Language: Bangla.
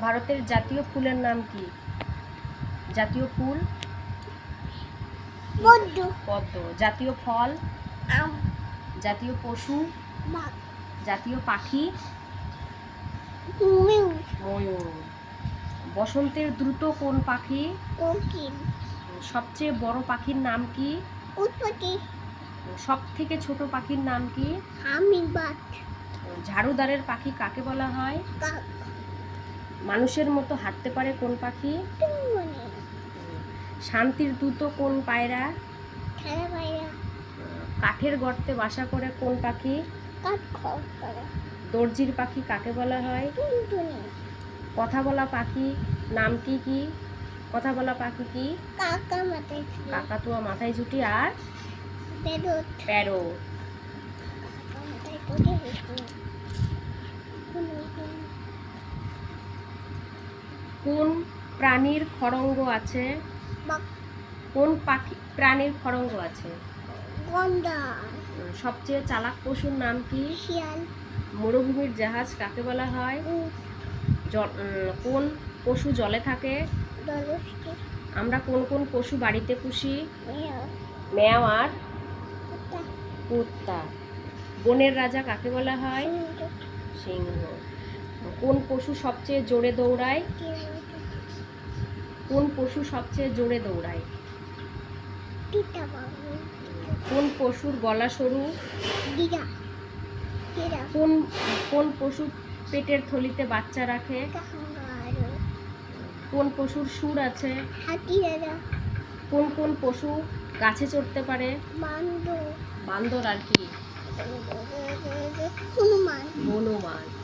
ভারতের জাতীয় ফুলের নাম কি? জাতীয় ফুল? বড্ড পদ্ম। জাতীয় ফল? আম। জাতীয় পশু? জাতীয় পাখি? ময়ূর। বসন্তের দ্রুত কোন পাখি? সবচেয়ে বড় পাখির নাম কি? সব থেকে ছোট পাখির নাম কি? ঝাড়ুদারের পাখি কাকে বলা হয়? মানুষের মতো হাঁটতে পারে কোন পাখি? শান্তির দূত কোন পায়রা? কাঠের গর্তে বাসা করে কোন পাখি? দর্জির পাখি কাকে বলা হয়? কথা বলা পাখি নাম কি কি? কথা বলা পাখি কি? কাকাতুয়া মাথায় ঝুটি আর? বেরোত প্যারো কাকা মাথায় করে হয়েছিল কোন প্রাণীর খড়ঙ্গ আছে? কোন পাখি প্রাণীর খড়ঙ্গ আছে? সবচেয়ে চালাক পশুর নাম কি? মরুভূমির জাহাজ কাকে বলা হয়? কোন পশু জলে থাকে? আমরা কোন কোন পশু বাড়িতে পুষি? মেয় ম্যাও আর? কুত্তা। বনের রাজা কাকে বলা হয়? সিংহ। কোন পশু সবচেয়ে জোরে দৌড়ায়? কোন পশু সবচেয়ে জোরে দৌড়ায়? কোন পশুর গলা সরু? কোন কোন পশু পেটের থলিতে বাচ্চা রাখে? কোন পশুর সুর আছে? কোন কোন পশু গাছে চড়তে পারে? বান্দর আর কি? হনুমান।